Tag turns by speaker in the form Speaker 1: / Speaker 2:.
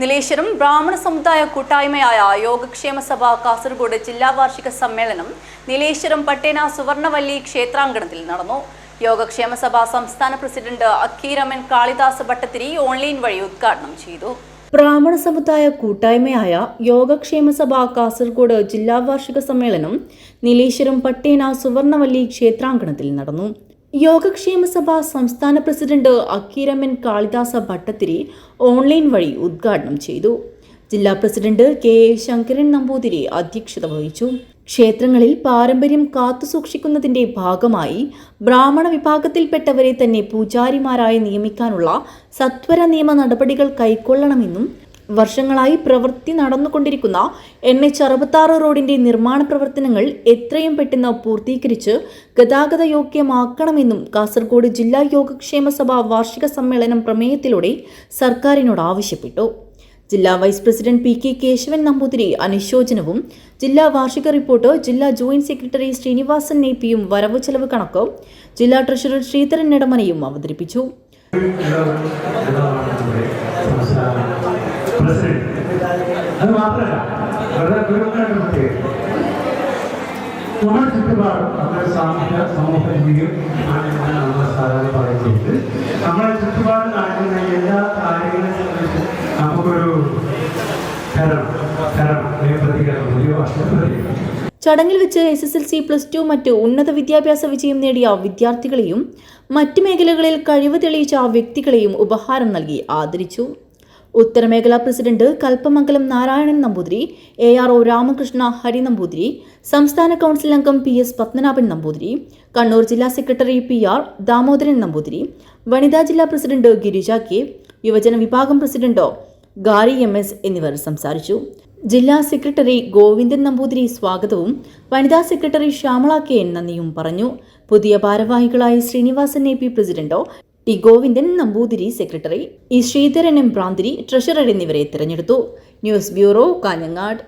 Speaker 1: നിലേശ്വരം ബ്രാഹ്മണ സമുദായ കൂട്ടായ്മയായ യോഗക്ഷേമ സഭ കാസർഗോഡ് ജില്ലാ വാർഷിക സമ്മേളനം നിലേശ്വരം പട്ടേന സുവർണവല്ലി ക്ഷേത്രാങ്കണത്തിൽ നടന്നു. യോഗക്ഷേമ സഭ സംസ്ഥാന പ്രസിഡന്റ് അക്കീരമൻ കാളിദാസ് ഭട്ടത്തിരി ഓൺലൈൻ വഴി ഉദ്ഘാടനം ചെയ്തു. ബ്രാഹ്മണ സമുദായ കൂട്ടായ്മയായ യോഗക്ഷേമ സഭ കാസർഗോഡ് ജില്ലാ വാർഷിക സമ്മേളനം നീലേശ്വരം പട്ടേന സുവർണവല്ലി ക്ഷേത്രാങ്കണത്തിൽ നടന്നു. യോഗക്ഷേമ സഭ സംസ്ഥാന പ്രസിഡന്റ് അക്കീരമൻ കാളിദാസ ഭട്ടത്തിരി ഓൺലൈൻ വഴി ഉദ്ഘാടനം ചെയ്തു. ജില്ലാ president K A Sankaran Namboothiri അധ്യക്ഷത വഹിച്ചു. ക്ഷേത്രങ്ങളിൽ പാരമ്പര്യം കാത്തുസൂക്ഷിക്കുന്നതിന്റെ ഭാഗമായി ബ്രാഹ്മണ വിഭാഗത്തിൽപ്പെട്ടവരെ തന്നെ പൂജാരിമാരായി നിയമിക്കാനുള്ള സത്വര നിയമ നടപടികൾ കൈക്കൊള്ളണമെന്നും വർഷങ്ങളായി പ്രവൃത്തി നടന്നുകൊണ്ടിരിക്കുന്ന എൻ എച്ച് അറുപത്താറ് റോഡിന്റെ നിർമ്മാണ പ്രവർത്തനങ്ങൾ എത്രയും പെട്ടെന്ന് പൂർത്തീകരിച്ച് ഗതാഗത യോഗ്യമാക്കണമെന്നും കാസർഗോഡ് ജില്ലാ യോഗക്ഷേമ സഭ വാർഷിക സമ്മേളനം പ്രമേയത്തിലൂടെ സർക്കാരിനോട് ആവശ്യപ്പെട്ടു. ജില്ലാ vice president P K Keshavan Namboothiri അനുശോചനവും ജില്ലാ വാർഷിക റിപ്പോർട്ട് ജില്ലാ ജോയിന്റ് സെക്രട്ടറി ശ്രീനിവാസൻ നേപ്പിയും വരവ് ചെലവ് കണക്കും ജില്ലാ ട്രഷറർ ശ്രീധരൻ നെടമനയും അവതരിപ്പിച്ചു.
Speaker 2: അത് മാത്രമല്ല വളരെ ദുരന്തമായിട്ട് പ്രത്യേകത നമ്മുടെ ചുറ്റുപാടും നമ്മുടെ സാമൂഹ്യ സമൂഹ രീതിയും ആണെന്നാണ് നമ്മൾ സാധാരണ പറയുന്നത്. നമ്മുടെ ചുറ്റുപാട് നടക്കുന്ന എല്ലാ കാര്യങ്ങളെ സംബന്ധിച്ച് നമുക്കൊരു പ്രതികരണം ഒരു പ്രതികരണം
Speaker 1: ചടങ്ങിൽ വെച്ച് S S L C plus two മറ്റ് ഉന്നത വിദ്യാഭ്യാസ വിജയം നേടിയ വിദ്യാർത്ഥികളെയും മറ്റ് മേഖലകളിൽ കഴിവ് തെളിയിച്ച വ്യക്തികളെയും ഉപഹാരം നൽകി ആദരിച്ചു. ഉത്തരമേഖലാ president Kalpamangalam Narayanan Namboothiri A R O Ramakrishna Hari Namboothiri സംസ്ഥാന കൗൺസിൽ അംഗം പി എസ് പത്മനാഭൻ നമ്പൂതിരി കണ്ണൂർ ജില്ലാ secretary P R Damodaran Namboothiri വനിതാ ജില്ലാ പ്രസിഡന്റ് ഗിരിജ കെ യുവജന വിഭാഗം പ്രസിഡന്റ് ഗാരി എം എസ് എന്നിവർ സംസാരിച്ചു. ജില്ലാ സെക്രട്ടറി ഗോവിന്ദൻ നമ്പൂതിരി സ്വാഗതവും വനിതാ സെക്രട്ടറി ശ്യാമള കെ നന്ദിയും പറഞ്ഞു. പുതിയ ഭാരവാഹികളായി Sreenivasan A P പ്രസിഡന്റോ T Govindan Namboothiri secretary E Sreedharan M Bhranthiri treasurer എന്നിവരെ തിരഞ്ഞെടുത്തു. News bureau Kanhangad.